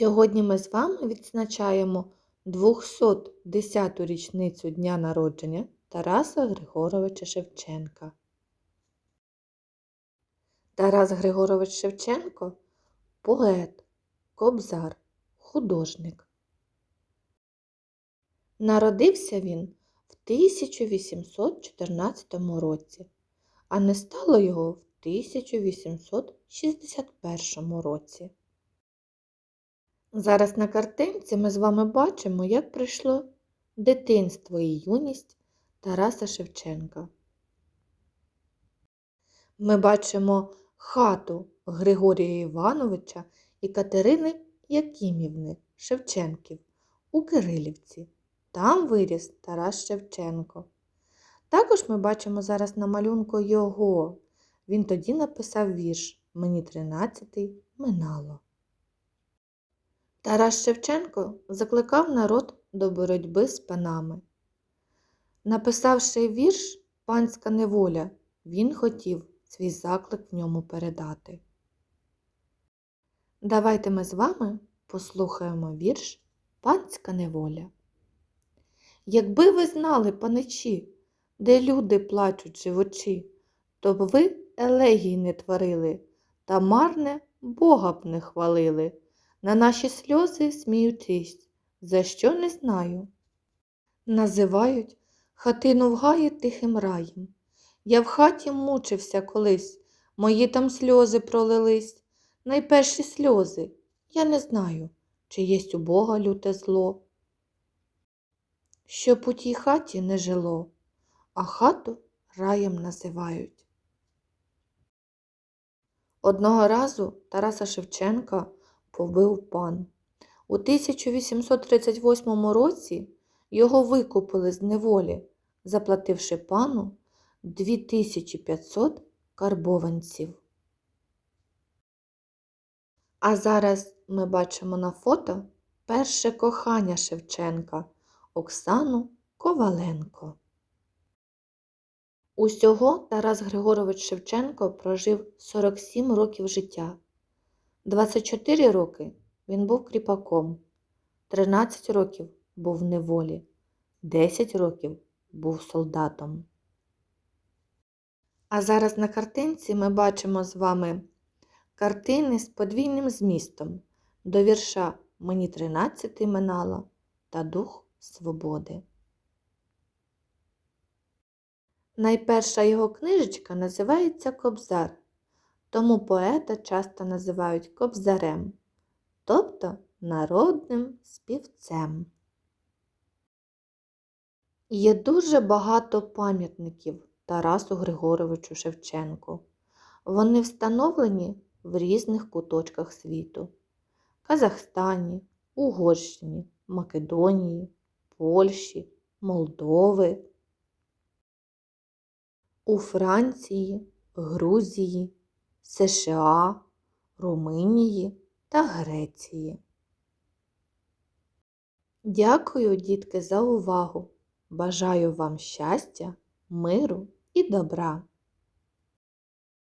Сьогодні ми з вами відзначаємо 210-ту річницю дня народження Тараса Григоровича Шевченка. Тарас Григорович Шевченко поет, кобзар, художник. Народився він в 1814 році, а не стало його в 1861 році. Зараз на картинці ми з вами бачимо, як прийшло дитинство і юність Тараса Шевченка. Ми бачимо хату Григорія Івановича і Катерини Якимівни Шевченків у Кирилівці. Там виріс Тарас Шевченко. Також ми бачимо зараз на малюнку його. Він тоді написав вірш Мені тринадцятий минало. Тарас Шевченко закликав народ до боротьби з панами. Написавши вірш Панська неволя, він хотів свій заклик в ньому передати. Давайте ми з вами послухаємо вірш Панська неволя. Якби ви знали, паничі, де люди плачуть живочі, то б ви елегій не творили, та марне Бога б не хвалили. На наші сльози сміючись, за що не знаю. Називають хатину в гаї тихим раєм. Я в хаті мучився колись, мої там сльози пролились. Найперші сльози, я не знаю, чи єсть у Бога люте зло. Щоб у тій хаті не жило, а хату раєм називають. Одного разу Тараса Шевченка побив пан. У 1838 році його викупили з неволі, заплативши пану 2500 карбованців. А зараз ми бачимо на фото перше кохання Шевченка Оксану Коваленко. Усього Тарас Григорович Шевченко прожив 47 років життя. 24 роки він був кріпаком, 13 років був в неволі, 10 років був солдатом. А зараз на картинці ми бачимо з вами картини з подвійним змістом до вірша Мені 13 минало та Дух Свободи. Найперша його книжечка називається Кобзар тому поета часто називають кобзарем, тобто народним співцем. Є дуже багато пам'ятників Тарасу Григоровичу Шевченку. Вони встановлені в різних куточках світу Казахстані, Угорщині, Македонії, Польщі, Молдови, у Франції, Грузії, США, Румунії та Греції. Дякую, дітки, за увагу! Бажаю вам щастя, миру і добра!